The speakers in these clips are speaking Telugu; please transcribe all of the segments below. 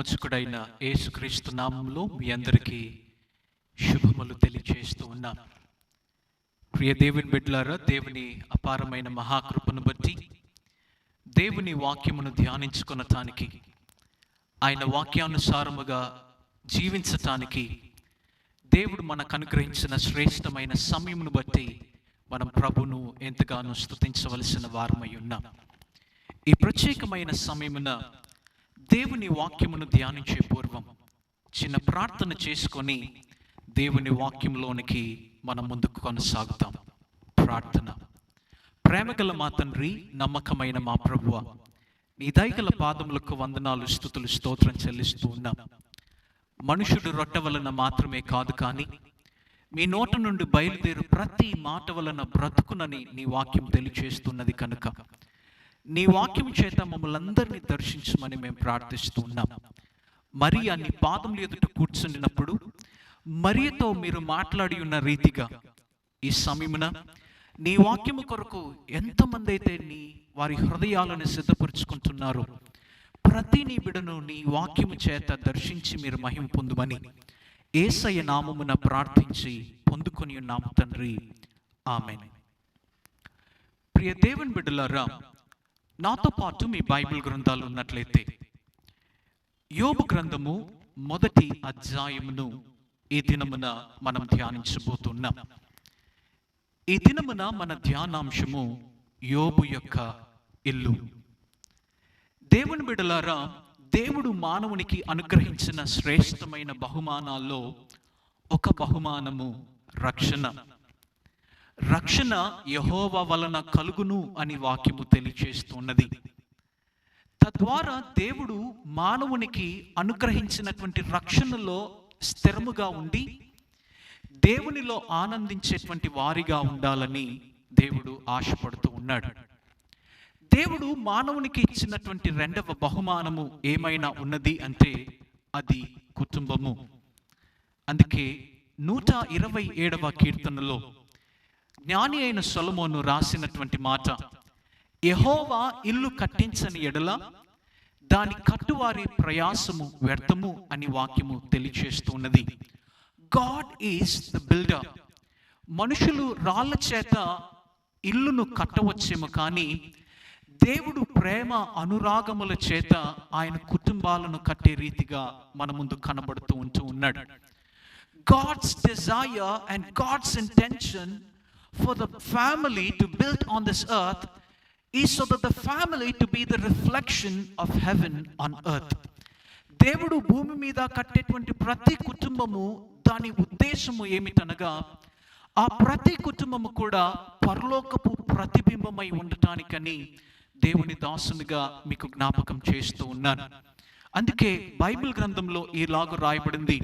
విమోచకుడైన యేసుక్రీస్తు నామంలో మీ అందరికీ శుభములు తెలియజేస్తూ ఉన్నాం. ప్రియ దేవుని బిడ్డలారా దేవుని అపారమైన మహాకృపను బట్టి దేవుని వాక్యమును ధ్యానించుకొనటానికి ఆయన వాక్యానుసారముగా జీవించటానికి దేవుడు మనకు అనుగ్రహించిన శ్రేష్టమైన సమయమును బట్టి మనం ప్రభును ఎంతగానో స్థుతించవలసిన వారమై ఉన్నాం. ఈ ప్రత్యేకమైన సమయమున దేవుని వాక్యమును ధ్యానించే పూర్వం చిన్న ప్రార్థన చేసుకొని దేవుని వాక్యంలోనికి మనం ముందుకు కొనసాగుతాం. ప్రార్థన. ప్రేమగల మా తండ్రి నమ్మకమైన మా ప్రభువ నీ దయగల పాదములకు వందనాలు స్థుతులు స్తోత్రం చెల్లిస్తూ ఉన్నాం. మనుషుడు రొట్టె వలన మాత్రమే కాదు కానీ మీ నోట నుండి బయలుదేరు ప్రతి మాట వలన బ్రతుకునని నీ వాక్యం తెలియచేస్తున్నది కనుక. నీ వాక్యం చేత మమ్మల్ని అందరినీ దర్శించమని మేము ప్రార్థిస్తూ ఉన్నాం. మరి అన్ని పాదం ఎదుట కూర్చుండినప్పుడు మరియతో మీరు మాట్లాడి ఉన్న రీతిగా ఈ సమయమున నీ వాక్యము కొరకు ఎంతమంది అయితే నీ వారి హృదయాలను సిద్ధపరుచుకుంటున్నారో ప్రతి నీ బిడను నీ వాక్యము చేత దర్శించి మీరు మహిమ పొందుమని ఏసయ్య నామమున ప్రార్థించి పొందుకొని ఉన్నాము తండ్రి. ఆమె ప్రియ దేవుని బిడ్డలారా నాతో పాటు మీ బైబిల్ గ్రంథాలు ఉన్నట్లయితే యోబు గ్రంథము మొదటి అధ్యాయమును ఈ దినమున మనం ధ్యానించబోతున్నాం. ఈ దినమున మన ధ్యానాంశము యోబు యొక్క ఇల్లు. దేవుని బిడలారా దేవుడు మానవునికి అనుగ్రహించిన శ్రేష్టమైన బహుమానాల్లో ఒక బహుమానము రక్షణ. రక్షణ యహోవ వలన కలుగును అని వాక్యము తెలియచేస్తున్నది. తద్వారా దేవుడు మానవునికి అనుగ్రహించినటువంటి రక్షణలో స్థిరముగా ఉండి దేవునిలో ఆనందించేటువంటి వారిగా ఉండాలని దేవుడు ఆశపడుతూ ఉన్నాడు. దేవుడు మానవునికి ఇచ్చినటువంటి రెండవ బహుమానము ఏమైనా ఉన్నది అంటే అది కుటుంబము. అందుకే నూట ఇరవై ఏడవ కీర్తనలో జ్ఞాని అయిన సొలమోను రాసినటువంటి మాట యహోవా ఇల్లు కట్టించని ఎడల దాని కట్టువారి ప్రయాసము వ్యర్థము అని వాక్యము తెలియచేస్తున్నది. గాడ్ ఈస్ ద బిల్డర్ మనుషులు రాళ్ళ చేత ఇల్లును కట్టవచ్చేమో కానీ దేవుడు ప్రేమ అనురాగముల చేత ఆయన కుటుంబాలను కట్టే రీతిగా మన ముందు కనబడుతూ ఉంటూ ఉన్నాడు. God's desire and God's intention for the family to build on this earth ఈ so that the family to be the reflection of heaven on earth. దేవుడు భూమి మీద కట్టేటువంటి ప్రతి కుటుంబము దాని ఉద్దేశము ఏమిటనగా ఆ ప్రతి కుటుంబము కూడా పరలోకపు ప్రతిబింబమై ఉండటానికని దేవుని దాసునిగా మీకు జ్ఞాపకం చేస్తూ ఉన్నాను అందుకే బైబిల్ గ్రంథంలో ఈలాగు రాయబడింది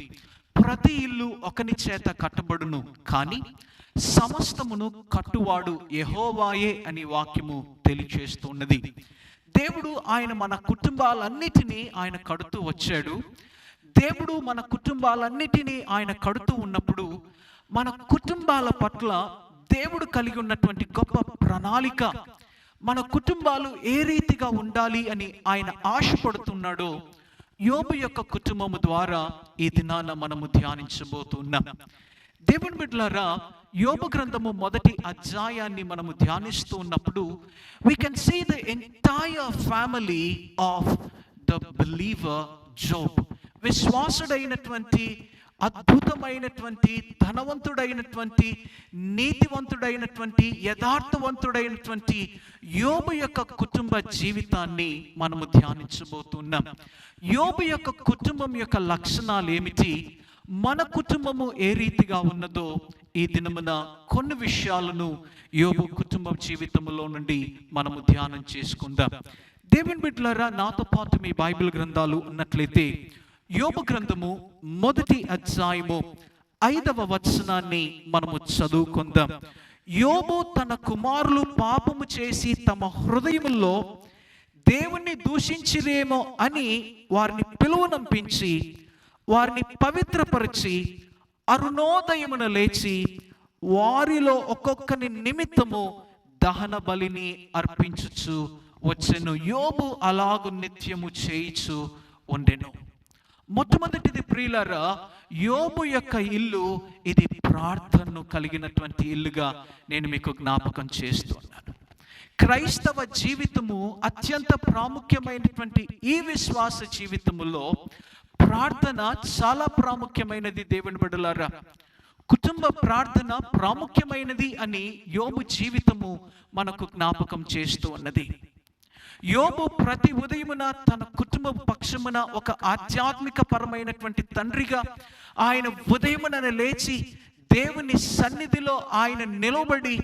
ప్రతి ఇల్లు ఒకని చేత కట్టబడును కానీ సమస్తమును కట్టువాడు యహోవాయే అని వాక్యము తెలియచేస్తున్నది. దేవుడు ఆయన మన కుటుంబాలన్నిటినీ ఆయన కడుతూ వచ్చాడు. దేవుడు మన కుటుంబాలన్నిటినీ ఆయన కడుతూ ఉన్నప్పుడు మన కుటుంబాల పట్ల దేవుడు కలిగి ఉన్నటువంటి గొప్ప ప్రణాళిక మన కుటుంబాలు ఏ రీతిగా ఉండాలి అని ఆయన ఆశపడుతున్నాడో యోబు యొక్క కుటుంబము ద్వారా ఈ దినాన మనము ధ్యానించబోతున్నాం. దేవుని బిడ్డలారా యోగ గ్రంథము మొదటి అధ్యాయాన్ని మనము ధ్యానిస్తూ ఉన్నప్పుడు we can see the entire family of the believer Job విశ్వాసుడైనటువంటి అద్భుతమైనటువంటి ధనవంతుడైనటువంటి నీతివంతుడైనటువంటి యథార్థవంతుడైనటువంటి యోబు యొక్క కుటుంబ జీవితాన్ని మనము ధ్యానించబోతున్నాం. యోబు యొక్క కుటుంబం యొక్క లక్షణాలు ఏమిటి మన కుటుంబము ఏ రీతిగా ఉన్నదో ఈ దినమున కొన్ని విషయాలను యోగు కుటుంబ జీవితంలో నుండి మనము ధ్యానం చేసుకుందాం. దేవుని బిడ్డలారా నాతో పాటు మీ బైబిల్ గ్రంథాలు ఉన్నట్లయితే యోగ గ్రంథము మొదటి అధ్యాయము ఐదవ వచనాన్ని మనము చదువుకుందాం. యోబు తన కుమారులు పాపము చేసి తమ హృదయంలో దేవుణ్ణి దూషించిరేమో అని వారిని పిలువనంపించి వారిని పవిత్రపరిచి అరుణోదయమున లేచి వారిలో ఒక్కొక్కని నిమిత్తము దహన బలిని అర్పించుచు వచ్చెను యోబు అలాగు నిత్యము చేయిచు ఉండెను. మొట్టమొదటిది ప్రియులరా యోబు యొక్క ఇల్లు ఇది ప్రార్థనను కలిగినటువంటి ఇల్లుగా నేను మీకు జ్ఞాపకం చేస్తున్నాను క్రైస్తవ జీవితము అత్యంత ప్రాముఖ్యమైనటువంటి ఈ విశ్వాస జీవితములో ప్రార్థన చాలా ప్రాముఖ్యమైనది దేవుని బిడ్డలారా. కుటుంబ ప్రార్థన ప్రాముఖ్యమైనది అని యోబు జీవితము మనకు జ్ఞాపకం చేస్తూ ఉన్నది. యోబు ప్రతి ఉదయమున తన కుటుంబ పక్షమున ఒక ఆధ్యాత్మిక పరమైనటువంటి తండ్రిగా ఆయన ఉదయమున లేచి దేవుని సన్నిధిలో ఆయన నిలబడి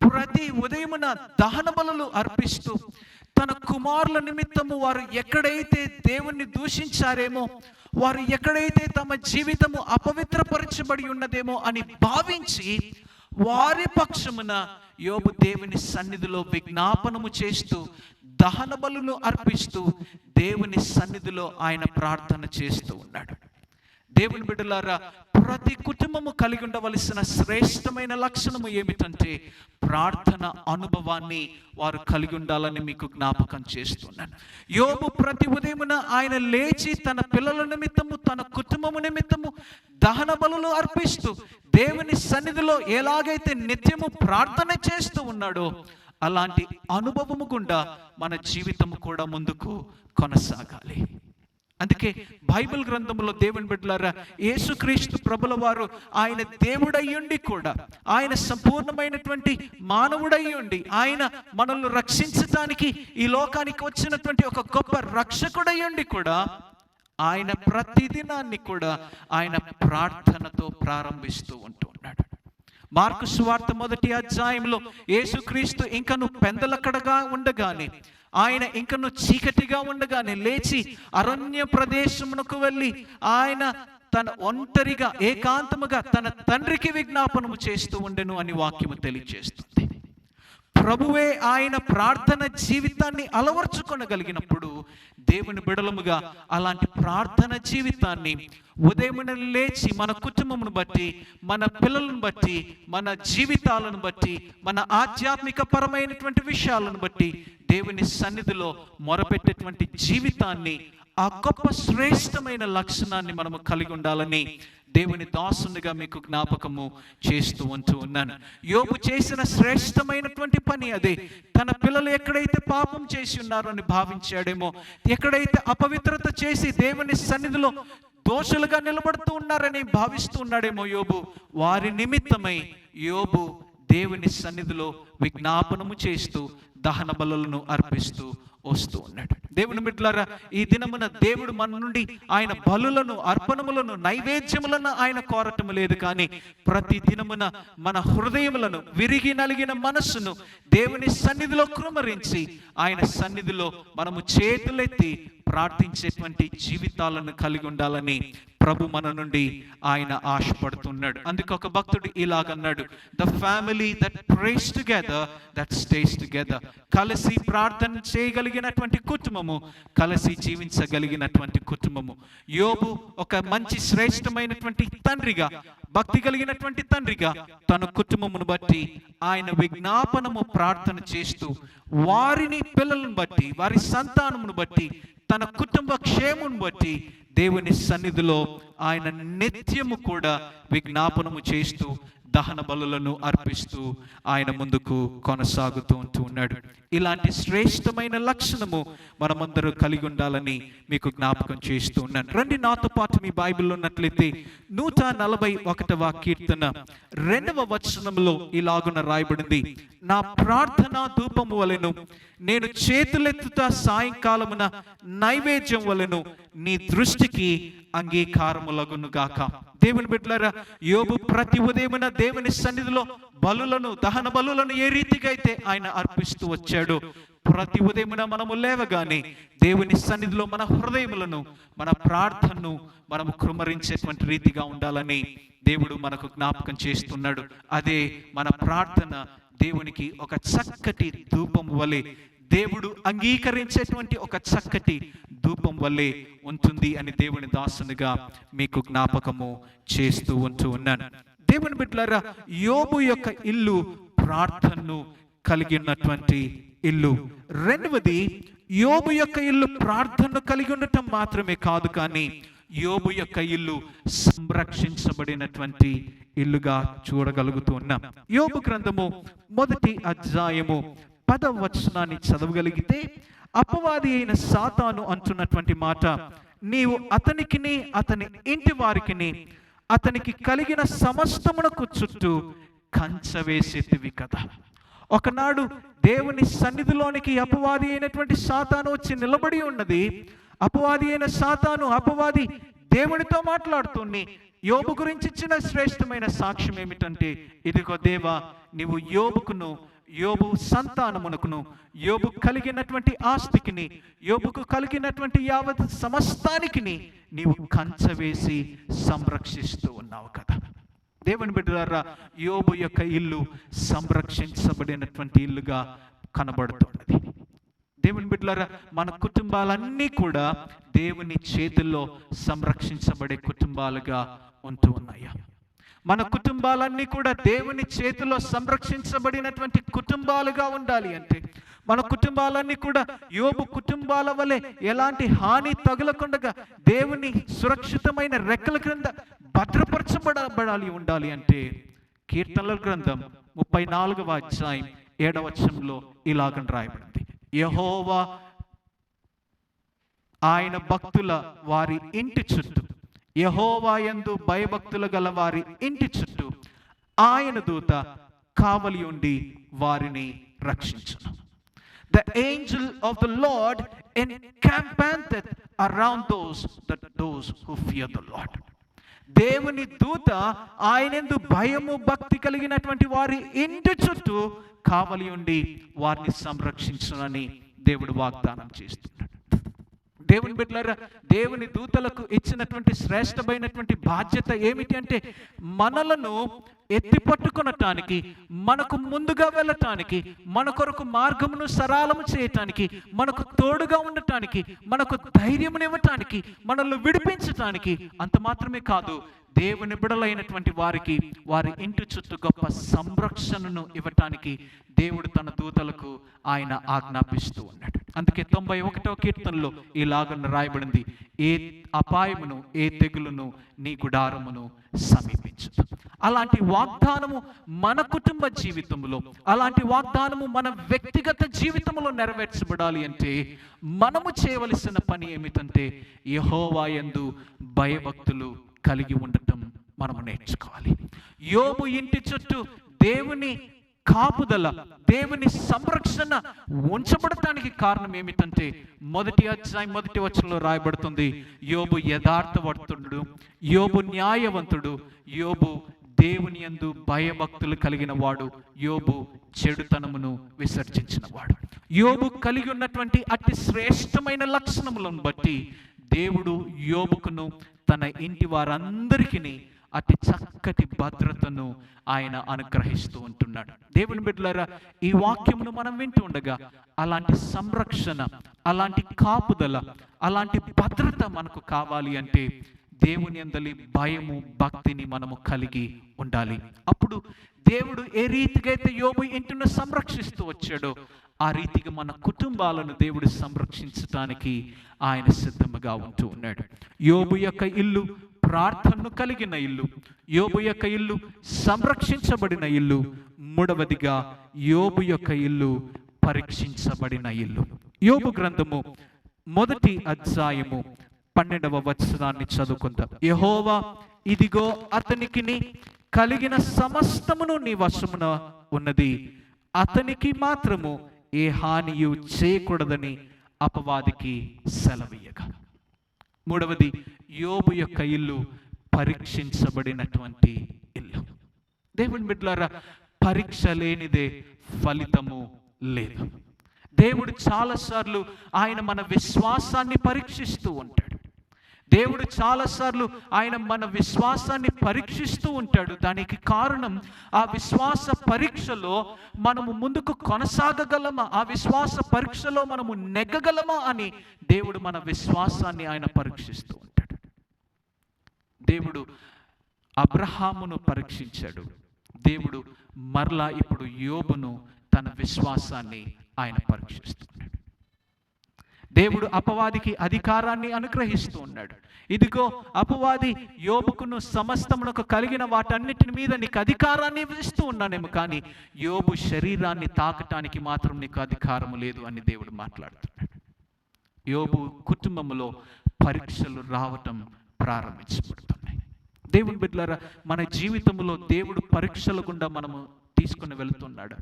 ప్రతి ఉదయమున దహన బలులు అర్పిస్తూ తన కుమారుల నిమిత్తము వారు ఎక్కడైతే దేవుణ్ణి దూషించారేమో వారు ఎక్కడైతే తమ జీవితము అపవిత్రపరచబడి ఉన్నదేమో అని భావించి వారి పక్షమున యోబు దేవుని సన్నిధిలో విజ్ఞాపనము చేస్తూ దహన బలులు అర్పిస్తూ దేవుని సన్నిధిలో ఆయన ప్రార్థన చేస్తూ ఉన్నాడు. దేవుని బిడ్డలారా ప్రతి కుటుంబము కలిగి ఉండవలసిన శ్రేష్టమైన లక్షణము ఏమిటంటే ప్రార్థన అనుభవాన్ని వారు కలిగి ఉండాలని మీకు జ్ఞాపకం చేస్తున్నాను. యోబు ప్రతి ఉదయమున ఆయన లేచి తన పిల్లల నిమిత్తము తన కుటుంబము నిమిత్తము దహన బలులు అర్పిస్తూ దేవుని సన్నిధిలో ఎలాగైతే నిత్యము ప్రార్థన చేస్తూ ఉన్నాడో అలాంటి అనుభవము గుండా మన జీవితము కూడా ముందుకు కొనసాగాలి. అందుకే బైబిల్ గ్రంథంలో దేవుని బిడ్డలారా యేసుక్రీస్తు ప్రభుల వారు ఆయన దేవుడయ్యుండి కూడా ఆయన సంపూర్ణమైనటువంటి మానవుడయ్యుండి ఆయన మనల్ని రక్షించటానికి ఈ లోకానికి వచ్చినటువంటి ఒక గొప్ప రక్షకుడయ్యుండి కూడా ఆయన ప్రతిదినాన్ని కూడా ఆయన ప్రార్థనతో ప్రారంభిస్తూ ఉంటూ ఉన్నాడు. మార్కు సువార్త మొదటి అధ్యాయంలో యేసుక్రీస్తు ఇంకను పెందలక్కడగా ఉండగానే ఆయన ఇంకను చీకటిగా ఉండగానే లేచి అరణ్య ప్రదేశమునకు వెళ్ళి ఆయన తన ఒంటరిగా ఏకాంతముగా తన తండ్రికి విజ్ఞాపనము చేస్తూ ఉండెను అని వాక్యము తెలియజేస్తుంది ప్రభువే ఆయన ప్రార్థన జీవితాన్ని అలవర్చుకొనగలిగినప్పుడు దేవుని బిడలముగా అలాంటి ప్రార్థన జీవితాన్ని ఉదయం లేచి మన కుటుంబమును బట్టి మన పిల్లలను బట్టి మన జీవితాలను బట్టి మన ఆధ్యాత్మిక పరమైనటువంటి విషయాలను బట్టి దేవుని సన్నిధిలో మొరపెట్టేటువంటి జీవితాన్ని ఆ గొప్ప శ్రేష్టమైన లక్షణాన్ని మనము కలిగి ఉండాలని దేవుని దాసునిగా మీకు జ్ఞాపకము చేస్తూ ఉంటూ ఉన్నాను. యోబు చేసిన శ్రేష్టమైనటువంటి పని అదే. తన పిల్లలు ఎక్కడైతే పాపం చేసి ఉన్నారో అని భావించాడేమో ఎక్కడైతే అపవిత్రత చేసి దేవుని సన్నిధిలో దోషులుగా నిలబడుతూ ఉన్నారని భావిస్తూ ఉన్నాడేమో యోబు. వారి నిమిత్తమై యోబు దేవుని సన్నిధిలో విజ్ఞాపనము చేస్తూ దహన బలులను అర్పిస్తూ వస్తూ ఉన్నాడు. దేవుని మిట్లారా ఈ దినమున దేవుడు మన నుండి ఆయన బలులను అర్పణములను నైవేద్యములను ఆయన కోరటం లేదు కానీ ప్రతి దినమున మన హృదయములను విరిగి నలిగిన మనస్సును దేవుని సన్నిధిలో కృమరించి ఆయన సన్నిధిలో మనము చేతులెత్తి ప్రార్థించేటువంటి జీవితాలను కలిగి ఉండాలని ప్రభు మన నుండి ఆయన ఆశపడుతున్నాడు. అందుకు ఒక భక్తుడు ఇలాగన్నాడు the family that prays together that stays together కలిసి ప్రార్థన చేయగలిగినటువంటి కుటుంబము కలిసి జీవించగలిగినటువంటి కుటుంబము. యోబు ఒక మంచి శ్రేష్టమైనటువంటి తండ్రిగా భక్తి కలిగినటువంటి తండ్రిగా తన కుటుంబమును బట్టి ఆయన విజ్ఞాపనము ప్రార్థన చేస్తూ వారిని పిల్లలను బట్టి వారి సంతానమును బట్టి తన కుటుంబ క్షేమం బట్టి దేవుని సన్నిధిలో ఆయన నిత్యము కూడా విజ్ఞాపనము చేస్తూ దహన బలులను అర్పిస్తూ ఆయన ముందుకు కొనసాగుతూ ఉంటూ ఉన్నాడు. ఇలాంటి శ్రేష్టమైన లక్షణము మనమందరూ కలిగి ఉండాలని మీకు జ్ఞాపకం చేస్తూ ఉన్నాను. రండి నాతో పాటు మీ బైబిల్లో ఉన్నట్లయితే నూట నలభై ఒకటవ కీర్తన రెండవ వచనంలో ఇలాగున రాయబడింది. నా ప్రార్థన ధూపము వలెను నేను చేతులెత్తుత సాయంకాలమున నైవేద్యం వలెను నీ దృష్టికి అంగీకారములగును గాక. దేవుని బిడ్డలారా యోబు ప్రతి ఉదయమున దేవుని సన్నిధిలో బలులను దహన బలులను ఏ రీతిగా అయితే ఆయన అర్పిస్తూ వచ్చాడు ప్రతి ఉదయమున మనము లేవగానే దేవుని సన్నిధిలో మన హృదయములను మన ప్రార్థనను మనము కృమరించేటువంటి రీతిగా ఉండాలని దేవుడు మనకు జ్ఞాపకం చేస్తున్నాడు. అదే మన ప్రార్థన దేవునికి ఒక చక్కటి ధూపం వలె దేవుడు అంగీకరించేటువంటి ఒక చక్కటి ధూపం వల్లే ఉంటుంది అని దేవుని దాసునిగా మీకు జ్ఞాపకము చేస్తూ ఉంటూ ఉన్నాను. దేవుని బిడ్డలారా యోబు యొక్క ఇల్లు ప్రార్థనను కలిగి ఉన్నటువంటి ఇల్లు. రెండవది యోబు యొక్క ఇల్లు ప్రార్థనను కలిగి ఉండటం మాత్రమే కాదు కానీ యోబు యొక్క ఇల్లు సంరక్షించబడినటువంటి ఇల్లుగా చూడగలుగుతూ ఉన్నాం. యోబు గ్రంథము మొదటి అధ్యాయము పదవ వచనాన్ని చదవగలిగితే అపవాది అయిన సాతాను అంటున్నటువంటి మాట. నీవు అతనికిని అతని ఇంటి వారికిని అతనికి కలిగిన సమస్తమునకు చుట్టూ కంచ వేసేటివి కదా. ఒకనాడు దేవుని సన్నిధిలోనికి అపవాది అయినటువంటి సాతాను వచ్చి నిలబడి ఉన్నది. అపవాది అయిన సాతాను అపవాది దేవునితో మాట్లాడుతుంది. యోబు గురించి ఇచ్చిన శ్రేష్టమైన సాక్ష్యం ఏమిటంటే ఇదిగో దేవా నీవు యోబుకును యోబు సంతానమునకును యోబు కలిగినటువంటి ఆస్తికిని యోబుకు కలిగినటువంటి యావత్ సమస్తానికిని నీవు కంచవేసి సంరక్షిస్తూ ఉన్నావు కదా. దేవుని బిడ్డలారా యోబు యొక్క ఇల్లు సంరక్షించబడినటువంటి ఇల్లుగా కనబడుతున్నది. దేవుని బిడ్డలారా మన కుటుంబాలన్నీ కూడా దేవుని చేతుల్లో సంరక్షించబడే కుటుంబాలుగా ఉంటూ ఉన్నాయా? మన కుటుంబాలన్నీ కూడా దేవుని చేతిలో సంరక్షించబడినటువంటి కుటుంబాలుగా ఉండాలి అంటే మన కుటుంబాలన్నీ కూడా యోబు కుటుంబాల వలె ఎలాంటి హాని తగులకుండగా దేవుని సురక్షితమైన రెక్కల క్రింద భద్రపరచబడబడాలి ఉండాలి అంటే కీర్తనల గ్రంథం ముప్పై నాలుగవ అధ్యాయం ఏడవచంలో ఇలాగని రాయబడింది. యహోవా ఆయన భక్తుల వారి ఇంటి చుట్టూ యహోవా యందు భయభక్తులు గల వారి ఇంటి చుట్టూ ఆయన దూత కావలి ఉండి వారిని రక్షించును. The angel of the Lord encampeth around those that those who fear దేవుని దూత ఆయనందు భయము భక్తి కలిగినటువంటి వారి ఇంటి చుట్టూ కావలి ఉండి వారిని సంరక్షించునని దేవుడు వాగ్దానం చేస్తున్నాడు. దేవుని బిడ్డలారా దేవుని దూతలకు ఇచ్చినటువంటి శ్రేష్టమైనటువంటి బాధ్యత ఏమిటి అంటే మనలను ఎత్తి పట్టుకొనటానికి మనకు ముందుగా వెళ్ళటానికి మన కొరకు మార్గమును సరళము చేయటానికి మనకు తోడుగా ఉండటానికి మనకు ధైర్యమునివ్వటానికి మనల్ని విడిపించటానికి అంత మాత్రమే కాదు దేవుని బిడలైనటువంటి వారికి వారి ఇంటి చుట్టూ గొప్ప సంరక్షణను ఇవ్వటానికి దేవుడు తన దూతలకు ఆయన ఆజ్ఞాపిస్తూ ఉన్నాడు. అందుకే తొంభై ఒకటో కీర్తనలో ఇలాగ రాయబడింది. ఏ అపాయమును ఏ తెగులును నీ గుడారమును సమీపించు. అలాంటి వాగ్దానము మన కుటుంబ జీవితంలో అలాంటి వాగ్దానము మన వ్యక్తిగత జీవితంలో నెరవేర్చబడాలి అంటే మనము చేయవలసిన పని ఏమిటంటే యహోవాయందు భయభక్తులు కలిగి ఉండటం మనము నేర్చుకోవాలి. యోబు ఇంటి చుట్టూ దేవుని కాపుదల దేవుని సంరక్షణ ఉంచబడటానికి కారణం ఏమిటంటే మొదటి అధ్యాయం మొదటి వచనంలో రాయబడుతుంది యోబు యథార్థవర్తుడు యోబు న్యాయవంతుడు యోబు దేవుని యందు భయభక్తులు కలిగిన వాడు యోబు చెడుతనమును విసర్జించిన వాడు యోబు కలిగి ఉన్నటువంటి అతి శ్రేష్టమైన లక్షణములను బట్టి దేవుడు యోబుకును తన ఇంటి వారందరికీ అతి చక్కటి భద్రతను ఆయన అనుగ్రహిస్తూ ఉంటున్నాడు. దేవుని బిడ్డలారా ఈ వాక్యమును మనం వింటూ ఉండగా అలాంటి సంరక్షణ అలాంటి కాపుదల అలాంటి భద్రత మనకు కావాలి అంటే దేవుని అందలి భయము భక్తిని మనము కలిగి ఉండాలి. అప్పుడు దేవుడు ఏ రీతిగా అయితే యోబు ఇంటిని సంరక్షిస్తూ వచ్చాడో ఆ రీతిగా మన కుటుంబాలను దేవుడు సంరక్షించటానికి ఆయన సిద్ధముగా ఉంటూ ఉన్నాడు. యోబు యొక్క ఇల్లు ప్రార్థనను కలిగిన ఇల్లు యోబు యొక్క ఇల్లు సంరక్షించబడిన ఇల్లు మూడవదిగా యోబు యొక్క ఇల్లు పరీక్షించబడిన ఇల్లు. యోబు గ్రంథము మొదటి అధ్యాయము పన్నెండవ వచనాన్ని చదువుకుందాం. యహోవా ఇదిగో అతనికి కలిగిన సమస్తమును నీ వశమున ఉన్నది. అతనికి మాత్రము ఏ హానియు చేయకూడదని అపవాదికి సెలవీయగా మూడవది యోబు యొక్క ఇల్లు పరీక్షించబడినటువంటి ఇల్లు. దేవుని బిడ్డలారా పరీక్ష లేనిదే ఫలితము లేదు. దేవుడు చాలాసార్లు ఆయన మన విశ్వాసాన్ని పరీక్షిస్తూ ఉంటాడు. దేవుడు చాలాసార్లు ఆయన మన విశ్వాసాన్ని పరీక్షిస్తూ ఉంటాడు. దానికి కారణం ఆ విశ్వాస పరీక్షలో మనము ముందుకు కొనసాగగలమా? ఆ విశ్వాస పరీక్షలో మనము నెగ్గగలమా అని దేవుడు మన విశ్వాసాన్ని ఆయన పరీక్షిస్తూ ఉంటాడు. దేవుడు అబ్రహామును పరీక్షించాడు. దేవుడు మరలా ఇప్పుడు యోబును తన విశ్వాసాన్ని ఆయన పరీక్షిస్తున్నాడు. దేవుడు అపవాదికి అధికారాన్ని అనుగ్రహిస్తూ ఉన్నాడు. ఇదిగో అపవాది యోబుకును సమస్తమునకు కలిగిన వాటన్నిటి మీద నీకు అధికారాన్ని ఇస్తూ ఉన్నానేమో కానీ యోబు శరీరాన్ని తాకటానికి మాత్రం నీకు అధికారం లేదు అని దేవుడు మాట్లాడుతున్నాడు. యోబు కుటుంబంలో పరీక్షలు రావటం ప్రారంభించబడుతుంది. దేవుని బిడ్డలారా మన జీవితంలో దేవుడు పరీక్షల గుండా మనము తీసుకుని వెళుతున్నాడు.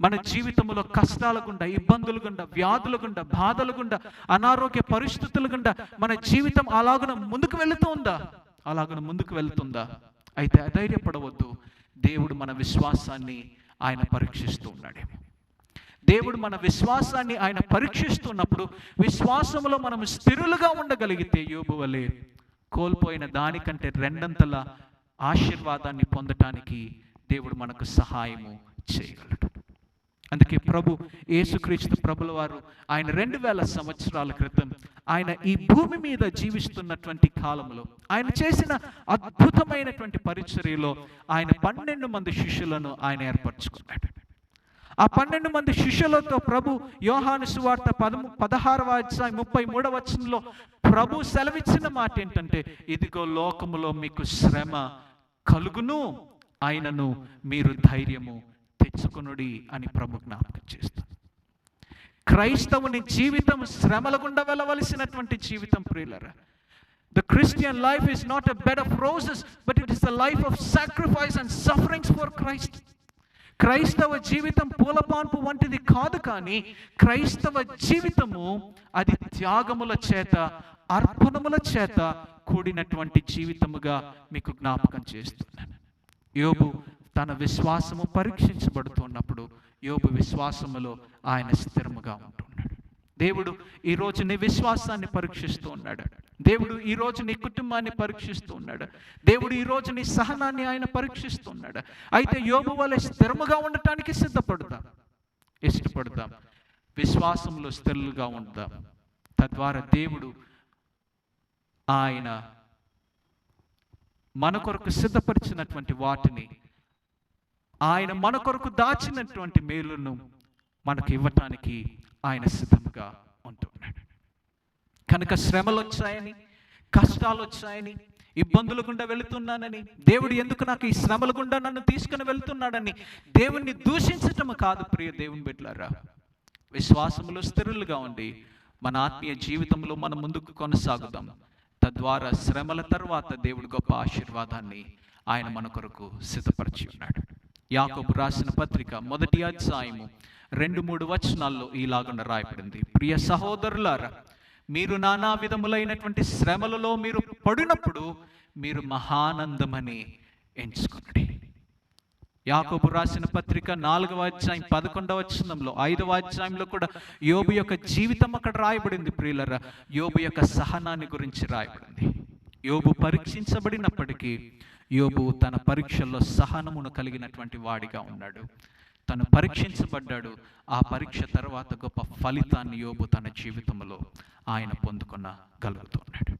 మన జీవితంలో కష్టాల గుండా ఇబ్బందులు గుండా వ్యాధుల గుండా బాధల గుండా అనారోగ్య పరిస్థితుల గుండా మన జీవితం అలాగున ముందుకు వెళుతుందా? అలాగున ముందుకు వెళుతుందా? అయితే అధైర్యపడవద్దు. దేవుడు మన విశ్వాసాన్ని ఆయన పరీక్షిస్తూ ఉన్నాడు. దేవుడు మన విశ్వాసాన్ని ఆయన పరీక్షిస్తున్నప్పుడు విశ్వాసములో మనం స్థిరులుగా ఉండగలిగితే యోబు కోల్పోయిన దానికంటే రెండంతల ఆశీర్వాదాన్ని పొందటానికి దేవుడు మనకు సహాయము చేయగలడు. అందుకే ప్రభు యేసుక్రీస్తు ప్రభుల వారు ఆయన రెండు వేల సంవత్సరాల క్రితం ఆయన ఈ భూమి మీద జీవిస్తున్నటువంటి కాలంలో ఆయన చేసిన అద్భుతమైనటువంటి పరిచర్యలో ఆయన పన్నెండు మంది శిష్యులను ఆయన ఏర్పరచుకున్నాడు. ఆ పన్నెండు మంది శిష్యులతో ప్రభు యోహాను సువార్త పదము పదహారవ అధ్యాయం ముప్పై మూడవ వచనంలో ప్రభు సెలవిచ్చిన మాట ఏంటంటే ఇదిగో లోకములో మీకు శ్రమ కలుగును ఆయనను మీరు ధైర్యము తెచ్చుకునుడి అని ప్రభు జ్ఞాపకం చేస్తాను క్రైస్తవుని జీవితం శ్రమల గుండా వెళ్ళవలసినటువంటి జీవితం ప్రియులరా The Christian life is not a bed of roses, but it is a life of sacrifice and sufferings for Christ. క్రైస్తవ జీవితం పూలపాన్పు వంటిది కాదు కానీ క్రైస్తవ జీవితము అది త్యాగముల చేత అర్పణముల చేత కూడినటువంటి జీవితముగా మీకు జ్ఞాపకం చేస్తున్నాను. యోబు తన విశ్వాసము పరీక్షించబడుతున్నప్పుడు యోబు విశ్వాసములో ఆయన స్థిరముగా ఉంటుంది దేవుడు ఈరోజు నీ విశ్వాసాన్ని పరీక్షిస్తూ ఉన్నాడు. దేవుడు ఈరోజు నీ కుటుంబాన్ని పరీక్షిస్తూ ఉన్నాడు. దేవుడు ఈరోజు నీ సహనాన్ని ఆయన పరీక్షిస్తూ ఉన్నాడు. అయితే యోబు వలె స్థిరముగా ఉండటానికి సిద్ధపడదాం. ఇష్టపడదాం. విశ్వాసంలో స్థిరులుగా ఉందాం. తద్వారా దేవుడు ఆయన మన కొరకు సిద్ధపరిచినటువంటి వాటిని ఆయన మన కొరకు దాచినటువంటి మేలును మనకు ఇవ్వటానికి ఆయన సిద్ధంగా ఉంటున్నాడు. కనుక శ్రమలు వచ్చాయని కష్టాలు వచ్చాయని ఇబ్బందుల గుండా వెళుతున్నానని దేవుడు ఎందుకు నాకు ఈ శ్రమల గుండా నన్ను తీసుకుని వెళ్తున్నాడని దేవుణ్ణి దూషించటం కాదు ప్రియ దేవుని బిడ్డలారా. విశ్వాసములో స్థిరులుగా ఉండి మన ఆత్మీయ జీవితంలో మనం ముందుకు కొనసాగుదాం. తద్వారా శ్రమల తర్వాత దేవుడు గొప్ప ఆశీర్వాదాన్ని ఆయన మన కొరకు సిద్ధపరిచి ఉన్నాడు. యాకోబు రాసిన పత్రిక మొదటి అధ్యాయము రెండు మూడు వచనాల్లో ఈలాగుండా రాయబడింది. ప్రియ సహోదరులారా మీరు నానా విధములైనటువంటి శ్రమలలో మీరు పడినప్పుడు మీరు మహానందమని ఎంచుకునండి. యాకోబు రాసిన పత్రిక నాలుగవ అధ్యాయం పదకొండవ వచనంలో ఐదవ అధ్యాయంలో కూడా యోబు యొక్క జీవితం అక్కడ రాయబడింది ప్రియులరా. యోబు యొక్క సహనాన్ని గురించి రాయబడింది. యోబు పరీక్షించబడినప్పటికీ యోబు తన పరీక్షల్లో సహనమును కలిగినటువంటి వాడిగా ఉన్నాడు. తను పరీక్షించబడ్డాడు. ఆ పరీక్ష తర్వాత గొప్ప ఫలితాన్ని యోబు తన జీవితంలో ఆయన పొందుకున్న గలుగుతున్నాడు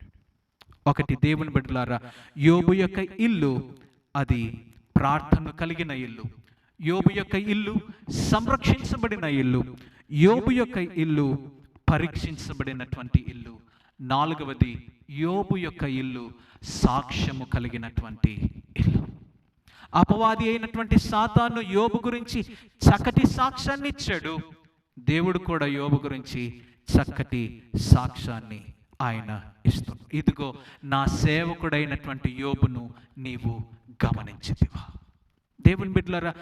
ఒకటి దేవుని బిడ్డలారా యోబు యొక్క ఇల్లు అది ప్రార్థన కలిగిన ఇల్లు. యోబు యొక్క ఇల్లు సంరక్షించబడిన ఇల్లు. యోబు యొక్క ఇల్లు పరీక్షించబడినటువంటి ఇల్లు. నాలుగవది యోబు యొక్క ఇల్లు సాక్ష్యము కలిగినటువంటి ఇల్లు. అపవాది అయినటువంటి సాతాను యోబు గురించి చక్కటి సాక్ష్యాన్ని ఇచ్చాడు. దేవుడు కూడా యోబు గురించి చక్కటి సాక్ష్యాన్ని ఆయన ఇస్తుంది ఇదిగో నా సేవకుడైనటువంటి యోబును నీవు గమనించితివా. దేవుని బిడ్డలరా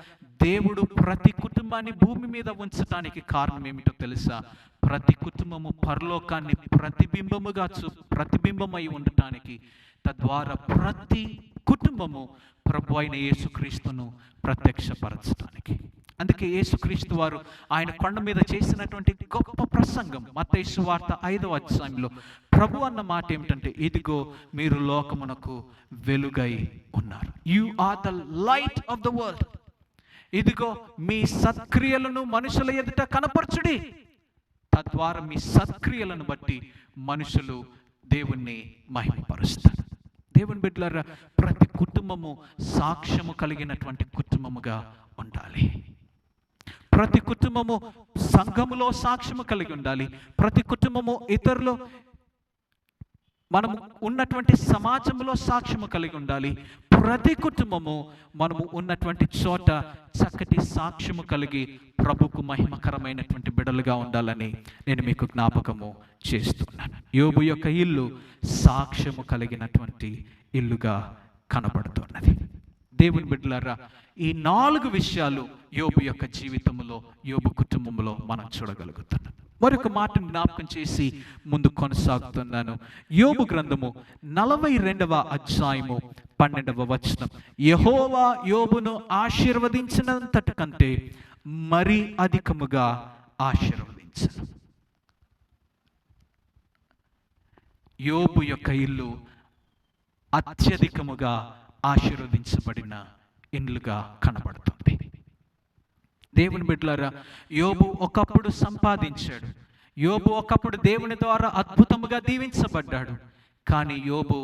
దేవుడు ప్రతి కుటుంబాన్ని భూమి మీద ఉంచటానికి కారణం ఏమిటో తెలుసా? ప్రతి కుటుంబము పరలోకాన్ని ప్రతిబింబముగా చూ ప్రతిబింబమై ఉండటానికి తద్వారా ప్రతి కుటుంబము ప్రభు అయిన యేసుక్రీస్తును ప్రత్యక్షపరచడానికి. అందుకే యేసుక్రీస్తు వారు ఆయన కొండ మీద చేసినటువంటి గొప్ప ప్రసంగం మతేసు వార్త ఐదవ అధ్యాయంలో ప్రభు అన్న మాట ఏమిటంటే ఇదిగో మీరు లోకమునకు వెలుగై ఉన్నారు. You are the light of the world ఇదిగో మీ సత్క్రియలను మనుషుల ఎదుట కనపరచుడి. తద్వారా మీ సత్క్రియలను బట్టి మనుషులు దేవుణ్ణి మహిమపరుస్తారు. దేవుని బిడ్డలారా ప్రతి కుటుంబము సాక్ష్యము కలిగినటువంటి కుటుంబముగా ఉండాలి. ప్రతి కుటుంబము సంఘములో సాక్ష్యము కలిగి ఉండాలి. ప్రతి కుటుంబము ఇతరులు మనము ఉన్నటువంటి సమాజంలో సాక్ష్యము కలిగి ఉండాలి. ప్రతి కుటుంబము మనము ఉన్నటువంటి చోట చక్కటి సాక్ష్యము కలిగి ప్రభుకు మహిమకరమైనటువంటి బిడలుగా ఉండాలని నేను మీకు జ్ఞాపకము చేస్తున్నాను. యోబు యొక్క ఇల్లు సాక్ష్యము కలిగినటువంటి ఇల్లుగా కనబడుతున్నది. దేవుని బిడ్డలారా ఈ నాలుగు విషయాలు యోబు యొక్క జీవితంలో యోబు కుటుంబంలో మనం చూడగలుగుతున్నాం. మరొక మాటను జ్ఞాపకం చేసి ముందు కొనసాగుతున్నాను. యోబు గ్రంథము నలభై రెండవ అధ్యాయము పన్నెండవ వచనం. యహోవా యోబును ఆశీర్వదించినంతటి కంటే మరి అధికముగా ఆశీర్వదించను. యోబు యొక్క ఇల్లు అత్యధికముగా ఆశీర్వదించబడిన ఇండ్లుగా కనబడుతుంది. దేవుని బిడ్డలారా యోబు ఒకప్పుడు సంపాదించాడు. యోబు ఒకప్పుడు దేవుని ద్వారా అద్భుతముగా దీవించబడ్డాడు. కానీ యోబు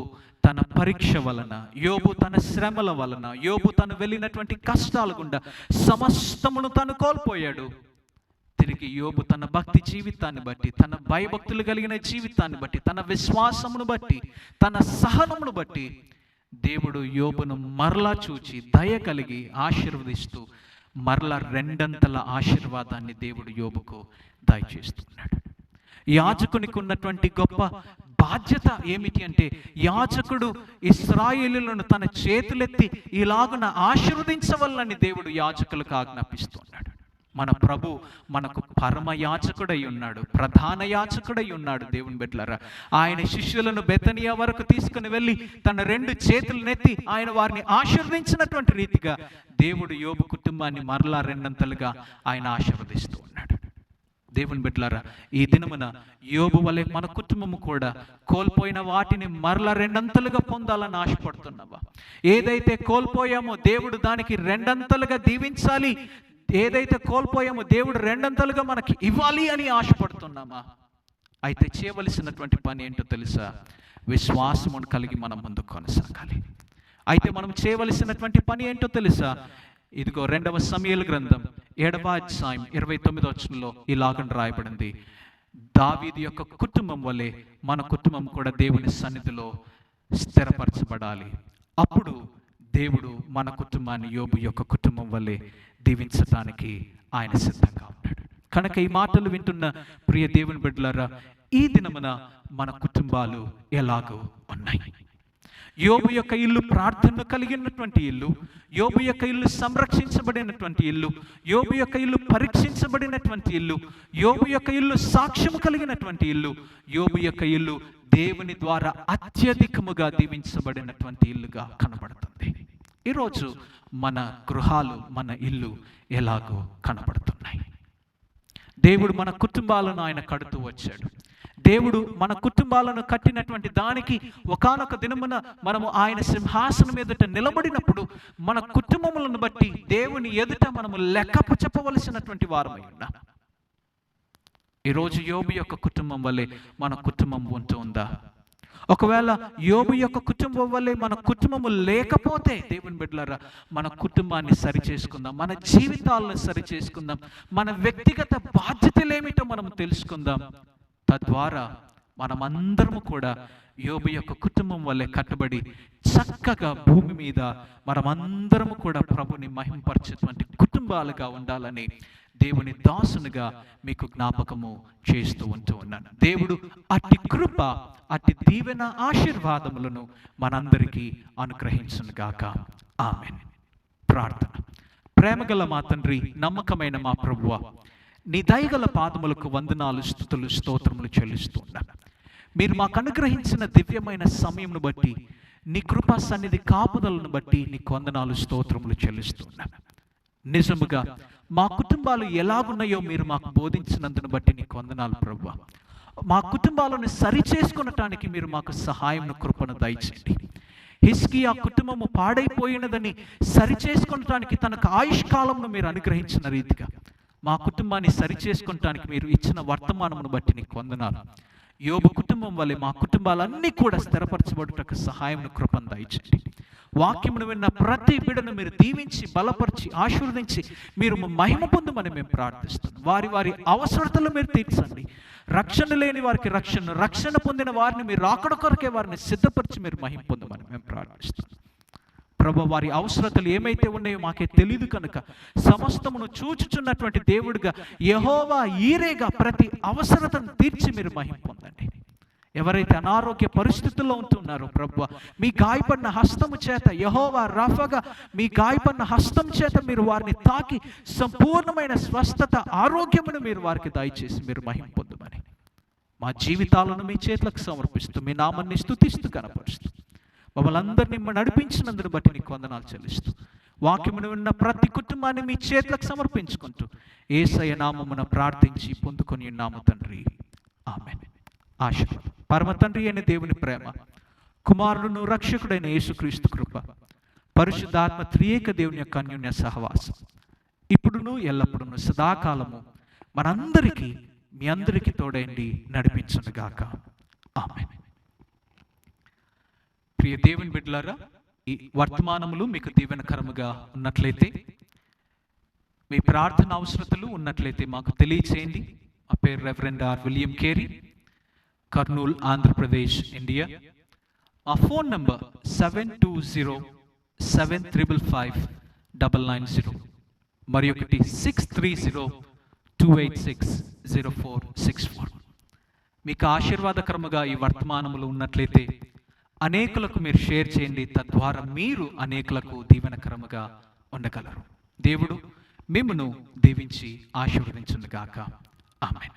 తన పరీక్ష వలన యోబు తన శ్రమల వలన యోబు తను వెళ్ళినటువంటి కష్టాల గుండా సమస్తమును తను కోల్పోయాడు. తిరిగి యోబు తన భక్తి జీవితాన్ని బట్టి తన భయభక్తులు కలిగిన జీవితాన్ని బట్టి తన విశ్వాసమును బట్టి తన సహనమును బట్టి దేవుడు యోబును మరలా చూచి దయ కలిగి ఆశీర్వదిస్తూ మరల రెండంతల ఆశీర్వాదాన్ని దేవుడు యోబుకు దయచేస్తున్నాడు. యాజకునికి ఉన్నటువంటి గొప్ప బాధ్యత ఏమిటి అంటే యాజకుడు ఇస్రాయేలులను తన చేతులెత్తి ఇలాగున ఆశీర్వదించవల్లని దేవుడు యాజకులకు ఆజ్ఞాపిస్తున్నాడు. మన ప్రభు మనకు పరమ యాచకుడై ఉన్నాడు ప్రధాన యాచకుడై ఉన్నాడు దేవుని బిడ్డలరా. ఆయన శిష్యులను బెతనియా వరకు తీసుకుని వెళ్ళి తన రెండు చేతులు నెత్తి ఆయన వారిని ఆశీర్వదించినటువంటి రీతిగా దేవుడు యోబు కుటుంబాన్ని మరలా రెండంతలుగా ఆయన ఆశీర్వదిస్తూ ఉన్నాడు. దేవుని బిడ్డలారా ఈ దినమున యోబు వలె మన కుటుంబము కూడా కోల్పోయిన వాటిని మరల రెండంతలుగా పొందాలని ఆశపడుతున్నావా? ఏదైతే కోల్పోయామో దేవుడు దానికి రెండంతలుగా దీవించాలి ఏదైతే కోల్పోయామో దేవుడు రెండంతలుగా మనకి ఇవ్వాలి అని ఆశపడుతున్నామా? అయితే చేయవలసినటువంటి పని ఏంటో తెలుసా? విశ్వాసమును కలిగి మనం ముందుకు కొనసాగాలి. అయితే మనం చేయవలసినటువంటి పని ఏంటో తెలుసా? ఇదిగో రెండవ సమయల గ్రంథం ఏడవ అధ్యాయం ఇరవై తొమ్మిదో వచనంలో ఇలాగని రాయబడింది. దావీది యొక్క కుటుంబం వలె మన కుటుంబం కూడా దేవుని సన్నిధిలో స్థిరపరచబడాలి. అప్పుడు దేవుడు మన కుటుంబాన్ని యోబు యొక్క కుటుంబం వల్లే దీవించటానికి ఆయన సిద్ధంగా ఉన్నాడు. కనుక ఈ మాటలు వింటున్న ప్రియ దేవుని బిడ్డలారా ఈ దినమున మన కుటుంబాలు ఎలాగో ఉన్నాయి? యోబు యొక్క ఇల్లు ప్రార్థన కలిగినటువంటి ఇల్లు యోబు యొక్క ఇల్లు సంరక్షించబడినటువంటి ఇల్లు యోబు యొక్క ఇల్లు పరీక్షించబడినటువంటి ఇల్లు యోబు యొక్క ఇల్లు సాక్ష్యం కలిగినటువంటి ఇల్లు యోబు యొక్క ఇల్లు దేవుని ద్వారా అత్యధికముగా దీవించబడినటువంటి ఇల్లుగా కనబడుతుంది. ఈరోజు మన గృహాలు మన ఇల్లు ఎలాగో కనబడుతున్నాయి. దేవుడు మన కుటుంబాలను ఆయన కడుతూ వచ్చాడు. దేవుడు మన కుటుంబాలను కట్టినటువంటి దానికి ఒకానొక దినమున మనము ఆయన సింహాసనం ఎదుట నిలబడినప్పుడు మన కుటుంబములను బట్టి దేవుని ఎదుట మనము లెక్కపు చెప్పవలసినటువంటి వారమై ఉన్నాం. ఈరోజు యోబు యొక్క కుటుంబం వల్లే మన కుటుంబం ఉంటుందా? ఒకవేళ యోబు యొక్క కుటుంబం వల్లే మన కుటుంబము లేకపోతే దేవుని బిడ్డలారా మన కుటుంబాన్ని సరి చేసుకుందాం మన జీవితాలను సరి చేసుకుందాం మన వ్యక్తిగత బాధ్యతలు ఏమిటో మనం తెలుసుకుందాం. తద్వారా మనమందరము కూడా యోబు యొక్క కుటుంబం వల్లే కట్టబడి చక్కగా భూమి మీద మనమందరము కూడా ప్రభుని మహింపరిచేటువంటి కుటుంబాలుగా ఉండాలని దేవుని దాసునిగా మీకు జ్ఞాపకము చేస్తూ ఉంటూ ఉన్నాను. దేవుడు అట్టి కృప అట్టి దీవెన ఆశీర్వాదములను మనందరికీ అనుగ్రహించునుగాక. ఆమె ప్రార్థన. ప్రేమగల మా తండ్రి నమ్మకమైన మా ప్రభువ నీ దయగల పాదములకు వందనాలు స్థుతులు స్తోత్రములు చెల్లిస్తున్నాను మీరు మాకు అనుగ్రహించిన దివ్యమైన సమయంను బట్టి నీ కృపా సన్నిధి కాపుదలను బట్టి నీ వందనాలు స్తోత్రములు చెల్లిస్తున్నాను నిజముగా మా కుటుంబాలు ఎలాగున్నాయో మీరు మాకు బోధించినందును బట్టి నీకు వందనాలు ప్రభు మా కుటుంబాలను సరి చేసుకునటానికి మీరు మాకు సహాయం కృపను దయచేయండి. హిస్కి ఆ కుటుంబము పాడైపోయినదని సరి చేసుకునటానికి తనకు ఆయుష్కాలంను మీరు అనుగ్రహించిన రీతిగా మా కుటుంబాన్ని సరిచేసుకుంటానికి మీరు ఇచ్చిన వర్తమానమును బట్టి నీకు వందనాలు. యోబు కుటుంబం వల్లే మా కుటుంబాలన్నీ కూడా స్థిరపరచబడుటకు సహాయం కృపను దయచేయండి. వాక్యమును విన్న ప్రతి బిడను మీరు దీవించి బలపరిచి ఆశీర్వదించి మీరు మహిమ పొందమని మేము ప్రార్థిస్తాం వారి వారి అవసరతలు మీరు తీర్చండి. రక్షణ లేని వారికి రక్షణ రక్షణ పొందిన వారిని మీరు రాకడ కొరకే వారిని సిద్ధపరిచి మీరు మహిమ పొందమని మేము ప్రార్థిస్తాం ప్రభు వారి అవసరతలు ఏమైతే ఉన్నాయో మాకే తెలియదు కనుక సమస్తమును చూచుచున్నటువంటి దేవుడిగా యహోవా ఈరేగా ప్రతి అవసరతను తీర్చి మీరు మహిమ పొందండి. ఎవరైతే అనారోగ్య పరిస్థితుల్లో ఉంటున్నారో ప్రభు మీ గాయపడిన హస్తము చేత యహోవా రఫగా మీ గాయపడిన హస్తం చేత మీరు వారిని తాకి సంపూర్ణమైన స్వస్థత ఆరోగ్యమును మీరు వారికి దయచేసి మీరు మహిమ పొందుమని. మా జీవితాలను మీ చేతులకు సమర్పిస్తూ మీ నామాన్ని స్థుతిస్తూ కనపరుస్తూ మమ్మల్ని అందరినీ నడిపించినందుని బట్టి నీకు వందనాలు చెల్లిస్తూ వాక్యమును విన్న ప్రతి కుటుంబాన్ని మీ చేతులకు సమర్పించుకుంటూ ఏసయ నామమున ప్రార్థించి పొందుకొని ఉన్నాము తండ్రి. ఆమె ఆశ. పరమతండ్రి అయిన దేవుని ప్రేమ. కుమారుడును రక్షకుడైన యేసుక్రీస్తు కృప. పరిశుద్ధాత్మ త్రియేక దేవుని యొక్క అన్యోన్య సహవాసం. ఇప్పుడును ఎల్లప్పుడును సదాకాలము మనందరికీ మీ అందరికీ తోడైండి నడిపించునుగాక. ఆమె ప్రియ దేవుని బిడ్డలారా ఈ వర్తమానములు మీకు దీవెనకరముగా ఉన్నట్లయితే మీ ప్రార్థన అవసరతలు ఉన్నట్లయితే మాకు తెలియచేయండి. మా పేరు reverend R William Carey. Kurnool Andhra Pradesh India. ఆ phone number seven two zero seven triple five double nine zero. మరి ఒకటి six three zero two eight six zero four six four. మీకు ఆశీర్వాదకరముగా ఈ వర్తమానములు ఉన్నట్లయితే అనేకులకు మీరు షేర్ చేయండి. తద్వారా మీరు అనేకులకు దీవెనకరముగా ఉండగలరు. దేవుడు మిమ్మను దీవించి ఆశీర్వదించునుగాక. ఆమె